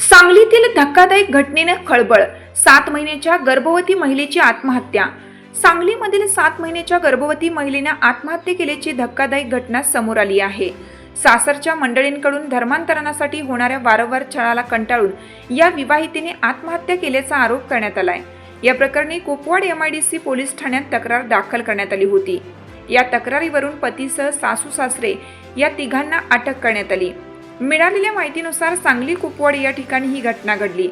सांगलीतील धक्कादायक घटनेनं खळबळ. सात महिन्याच्या गर्भवती महिलेची आत्महत्या. सांगलीमधील सात महिन्याच्या गर्भवती महिलेनं आत्महत्या केल्याची धक्कादायक घटना समोर आली आहे. सासरच्या मंडळींकडून धर्मांतरणासाठी होणाऱ्या वारंवार छळाला कंटाळून या विवाहितेने आत्महत्या केल्याचा आरोप करण्यात आलाय. या प्रकरणी कुपवाड सी पोलीस ठाण्यात तक्रार दाखल करण्यात आली होती. या तक्रारीवरून पतीसह सासू सासरे या तिघांना अटक करण्यात आली. मिळालेल्या माहितीनुसार सांगली कुपवाड या ठिकाणी ही घटना घडली.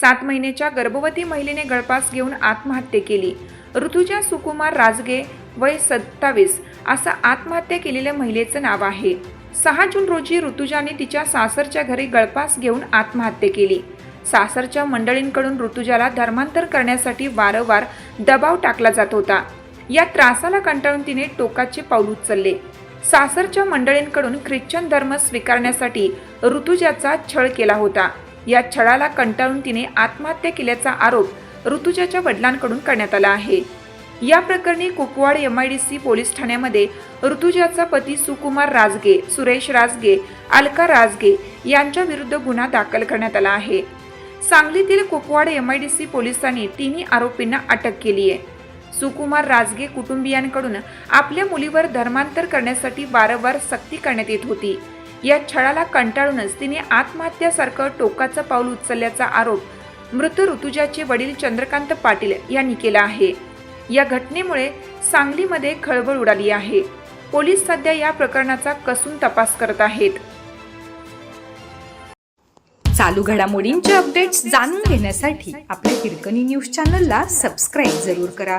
सात महिन्याच्या गर्भवती महिलेने गळपास घेऊन आत्महत्या केली. ऋतुजा सुकुमार राजगे वय सत्तावीस असं आत्महत्या केलेल्या महिलेचं नाव आहे. सहा जून रोजी ऋतुजाने तिच्या सासरच्या घरी गळपास घेऊन आत्महत्या केली. सासरच्या मंडळींकडून ऋतुजाला धर्मांतर करण्यासाठी वारंवार दबाव टाकला जात होता. या त्रासाला कंटाळून तिने टोकाचे पाऊल उचलले. सासरच्या मंडळींकडून ख्रिश्चन धर्म स्वीकारण्यासाठी ऋतुजाचा छळ केला होता. या छळाला कंटाळून तिने आत्महत्या केल्याचा आरोप ऋतुजाच्या वडिलांकडून करण्यात आला आहे. या प्रकरणी कुपवाड सी पोलीस ठाण्यामध्ये ऋतुजाचा पती सुकुमार राजगे सुरेश राजगे अलका राजगे यांच्या विरुद्ध गुन्हा दाखल करण्यात आला आहे. सांगलीतील कुपवाड सी पोलिसांनी तिन्ही आरोपींना अटक केली आहे. सुकुमार राजगे कुटुंबियांकडून आपल्या मुलीवर धर्मांतर करण्यासाठी वारंवार सक्ती करण्यात येत होती. या छळाला कंटाळूनच तिने आत्महत्यासारखं टोकाचं पाऊल उचलल्याचा आरोप मृत ऋतुजाचे वडील चंद्रकांत पाटील यांनी केला आहे. या घटनेमुळे सांगलीमध्ये खळबळ उडाली आहे. पोलीस सध्या या प्रकरणाचा कसून तपास करत आहेत. चालू घडामोडींचे अपडेट्स जाणून घेण्यासाठी आपल्या हिरकणी न्यूज चॅनलला सबस्क्राईब जरूर करा.